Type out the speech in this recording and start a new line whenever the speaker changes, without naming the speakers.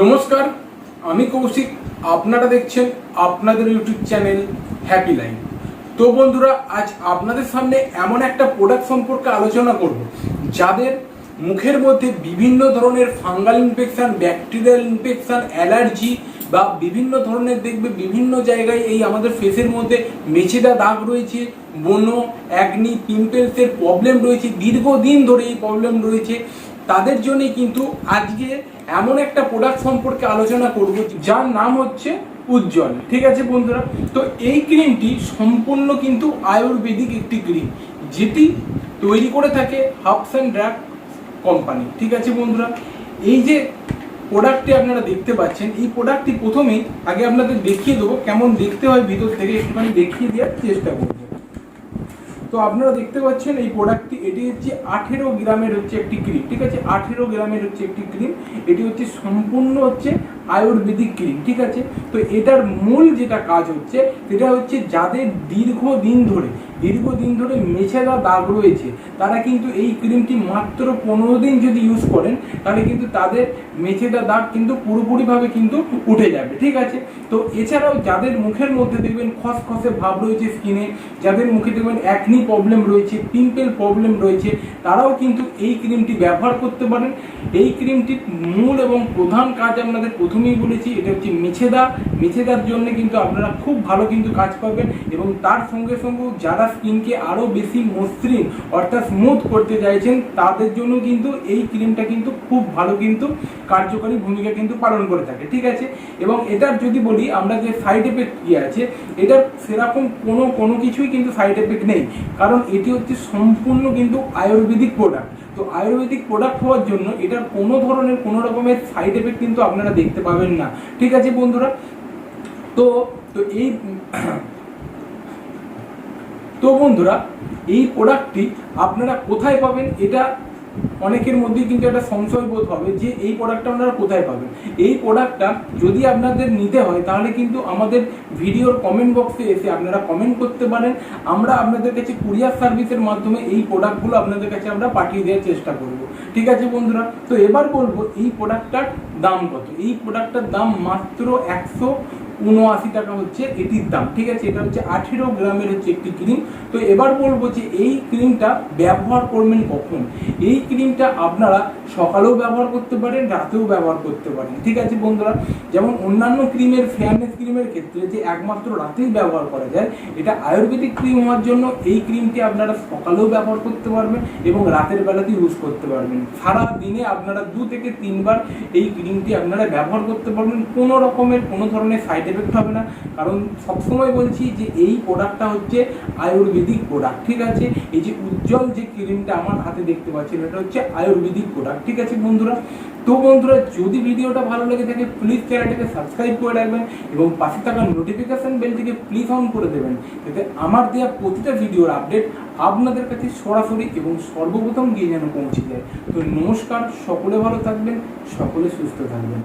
নমস্কার, আমি কৌশিক। আপনারা দেখছেন আপনাদের ইউটিউব চ্যানেল হ্যাপি লাইফ। তো বন্ধুরা, আজ আপনাদের সামনে এমন একটা প্রোডাক্ট সম্পর্কে আলোচনা করব, যাদের মুখের মধ্যে বিভিন্ন ধরনের fungal infection bacterial infection allergy বা বিভিন্ন ধরনের দেখবে বিভিন্ন জায়গায় এই আমাদের ফেসের মধ্যে মেছেদা দাগ রয়েছে বনো অ্যাগনি পিম্পলসের প্রবলেম রয়েছে, দীর্ঘদিন ধরে এই প্রবলেম রয়েছে। তাদের জন্যই কিন্তু আজকে এমন একটা প্রোডাক্ট সম্পর্কে আলোচনা করব, যার নাম হচ্ছে উজ্জ্বল। ঠিক আছে বন্ধুরা? তো এই ক্রিমটি সম্পূর্ণ কিন্তু আয়ুর্বেদিক একটি ক্রিম যেটি তৈরি করে থাকে হাফস অ্যান্ড ড্রাগ কোম্পানি ঠিক আছে বন্ধুরা? এই যে প্রোডাক্টটি আপনারা দেখতে পাচ্ছেন, এই প্রোডাক্টটি প্রথমেই আগে আপনাদের দেখিয়ে দেবো, কেমন দেখতে হয় ভিতর থেকে একটুখানি দেখিয়ে দেওয়ার চেষ্টা করব। তো আপনারা দেখতে পাচ্ছেন এই প্রোডাক্টটি এটি হচ্ছে আঠেরো গ্রামের হচ্ছে একটি ক্রিম ঠিক আছে? আঠেরো গ্রামের হচ্ছে একটি ক্রিম এটি হচ্ছে সম্পূর্ণ হচ্ছে আয়ুর্বেদিক ক্রিম ঠিক আছে? তো এটার মূল যেটা কাজ হচ্ছে, সেটা হচ্ছে যাদের দীর্ঘদিন ধরে দীর্ঘদিন ধরে মেছে মেছেদা দাগ রয়েছে, তারা কিন্তু এই ক্রিমটি মাত্র পনেরো দিন যদি ইউজ করেন, তাহলে কিন্তু তাদের মেছে মেছেদা দাগ কিন্তু পুরোপুরিভাবে কিন্তু উঠে যাবে, ঠিক আছে? তো এছাড়াও যাদের মুখের মধ্যে দেখবেন খসখসে ভাব রয়েছে স্কিনে যাদের মুখে দেখবেন অ্যাকনি প্রবলেম রয়েছে পিম্পেল প্রবলেম রয়েছে, তারাও কিন্তু এই ক্রিমটি ব্যবহার করতে পারেন। এই ক্রিমটির মূল এবং প্রধান কাজ আপনাদের প্রথমেই বলেছি, এটা হচ্ছে মেছেদা। মেছেদার জন্য কিন্তু আপনারা খুব ভালো কিন্তু কাজ পাবেন এবং তার সঙ্গে সঙ্গে যারা স্কিনকে আরও বেশি মসৃণ, অর্থাৎ স্মুথ করতে চাইছেন, তাদের জন্য কিন্তু এই ক্রিমটা কিন্তু খুব ভালো কিন্তু কার্যকরী ভূমিকা কিন্তু পালন করে থাকে, ঠিক আছে? এবং এটার যদি বলি, আমরা যে সাইড এফেক্ট কি আছে, এটার সেরকম কোনো কোনো কিছুই কিন্তু সাইড এফেক্ট নেই, কারণ এটি হচ্ছে সম্পূর্ণ কিন্তু আয়ুর্বেদিক প্রোডাক্ট তো আয়ুর্বেদিক প্রোডাক্ট হওয়ার জন্য এটার কোনো ধরনের, কোনো রকমের সাইড এফেক্ট কিন্তু আপনারা দেখতে পাবেন না, ঠিক আছে বন্ধুরা? তো তো এই তো বন্ধুরা, এই প্রোডাক্টটি আপনারা কোথায় পাবেন এটা অনেকের মধ্যেই কিন্তু একটা সংশয় বোধ হবে যে এই প্রোডাক্টটা আপনারা কোথায় পাবেন। এই প্রোডাক্টটা যদি আপনাদের নিতে হয়, তাহলে কিন্তু আমাদের ভিডিওর কমেন্ট বক্সে এসে আপনারা কমেন্ট করতে পারেন। আমরা আপনাদের কাছে কুরিয়ার সার্ভিসের মাধ্যমে এই প্রোডাক্টগুলো আপনাদের কাছে আমরা পাঠিয়ে দেওয়ার চেষ্টা করব। ঠিক আছে বন্ধুরা? তো এবার বলব, এই প্রোডাক্টটার দাম কত? এই প্রোডাক্টটার দাম মাত্র একশো উনআশি টাকা হচ্ছে এটির দাম, ঠিক আছে? এটা হচ্ছে আঠেরো গ্রামের হচ্ছে একটি ক্রিম তো এবার বলব যে এই ক্রিমটা ব্যবহার করবেন কখন? এই ক্রিমটা আপনারা সকালেও ব্যবহার করতে পারেন, রাতেও ব্যবহার করতে পারেন, ঠিক আছে বন্ধুরা? যেমন অন্যান্য ক্রিমের ফেয়ারনেস ক্রিমের ক্ষেত্রে যে একমাত্র রাতেই ব্যবহার করা যায়, এটা আয়ুর্বেদিক ক্রিম হওয়ার জন্য এই ক্রিমটি আপনারা সকালেও ব্যবহার করতে পারবেন এবং রাতের বেলাতে ইউজ করতে পারবেন। সারা দিনে আপনারা দু থেকে তিনবার এই ক্রিমটি আপনারা ব্যবহার করতে পারবেন। কোনো রকমের কোনো ধরনের সাইড এফেক্ট হবে না। কারণ সবসময় বলছি যে এই প্রোডাক্টটা হচ্ছে আয়ুর্বেদিক প্রোডাক্ট ঠিক আছে? এই যে উজ্জ্বল যে ক্রিমটা আমার হাতে দেখতে পাচ্ছেন, এটা হচ্ছে আয়ুর্বেদিক প্রোডাক্ট ঠিক আছে বন্ধুরা? তো বন্ধুরা, যদি ভিডিওটা ভালো লেগে থাকে প্লিজ চ্যানেলটিকে সাবস্ক্রাইব করে রাখবেন এবং পাশে থাকা নোটিফিকেশন বেলটিকে প্লিজ অন করে দেবেন, যাতে আমার দেওয়া প্রতিটা ভিডিওর আপডেট আপনাদের কাছে সরাসরি এবং সর্বপ্রথম গিয়ে যেন পৌঁছে যায়। তো নমস্কার, সকলে ভালো থাকবেন, সকলে সুস্থ থাকবেন।